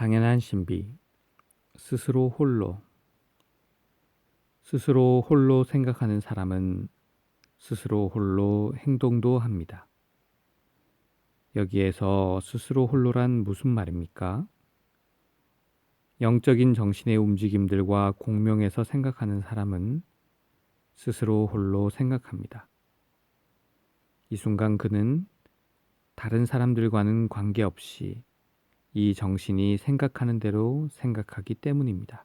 당연한 신비, 스스로 홀로. 스스로 홀로 생각하는 사람은 스스로 홀로 행동도 합니다. 여기에서 스스로 홀로란 무슨 말입니까? 영적인 정신의 움직임들과 공명에서 생각하는 사람은 스스로 홀로 생각합니다. 이 순간 그는 다른 사람들과는 관계없이 이 정신이 생각하는 대로 생각하기 때문입니다.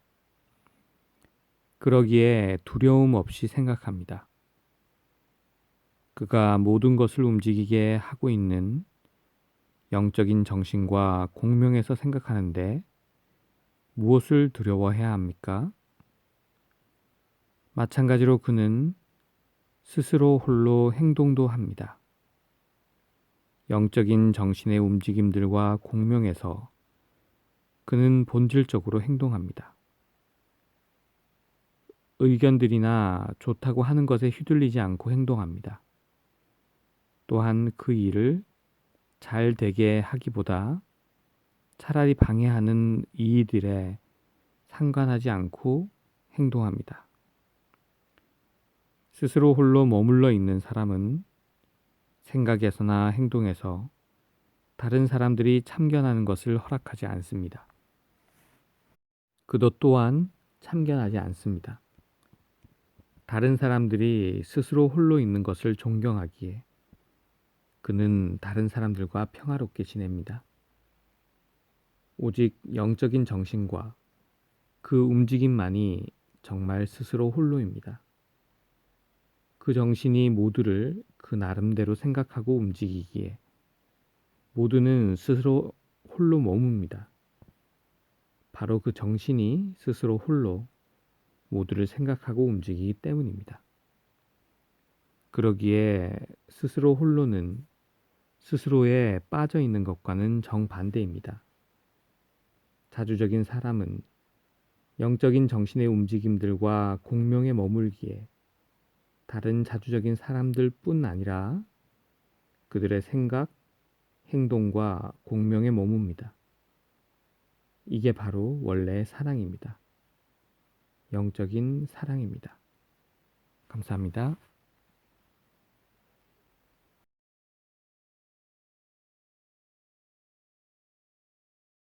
그러기에 두려움 없이 생각합니다. 그가 모든 것을 움직이게 하고 있는 영적인 정신과 공명에서 생각하는데 무엇을 두려워해야 합니까? 마찬가지로 그는 스스로 홀로 행동도 합니다. 영적인 정신의 움직임들과 공명에서 그는 본질적으로 행동합니다. 의견들이나 좋다고 하는 것에 휘둘리지 않고 행동합니다. 또한 그 일을 잘 되게 하기보다 차라리 방해하는 이의들에 상관하지 않고 행동합니다. 스스로 홀로 머물러 있는 사람은 생각에서나 행동에서 다른 사람들이 참견하는 것을 허락하지 않습니다. 그도 또한 참견하지 않습니다. 다른 사람들이 스스로 홀로 있는 것을 존경하기에 그는 다른 사람들과 평화롭게 지냅니다. 오직 영적인 정신과 그 움직임만이 정말 스스로 홀로입니다. 그 정신이 모두를 그 나름대로 생각하고 움직이기에 모두는 스스로 홀로 머뭅니다. 바로 그 정신이 스스로 홀로 모두를 생각하고 움직이기 때문입니다. 그러기에 스스로 홀로는 스스로에 빠져 있는 것과는 정반대입니다. 자주적인 사람은 영적인 정신의 움직임들과 공명에 머물기에 다른 자주적인 사람들 뿐 아니라 그들의 생각, 행동과 공명에 머뭅니다. 이게 바로 원래의 사랑입니다. 영적인 사랑입니다. 감사합니다.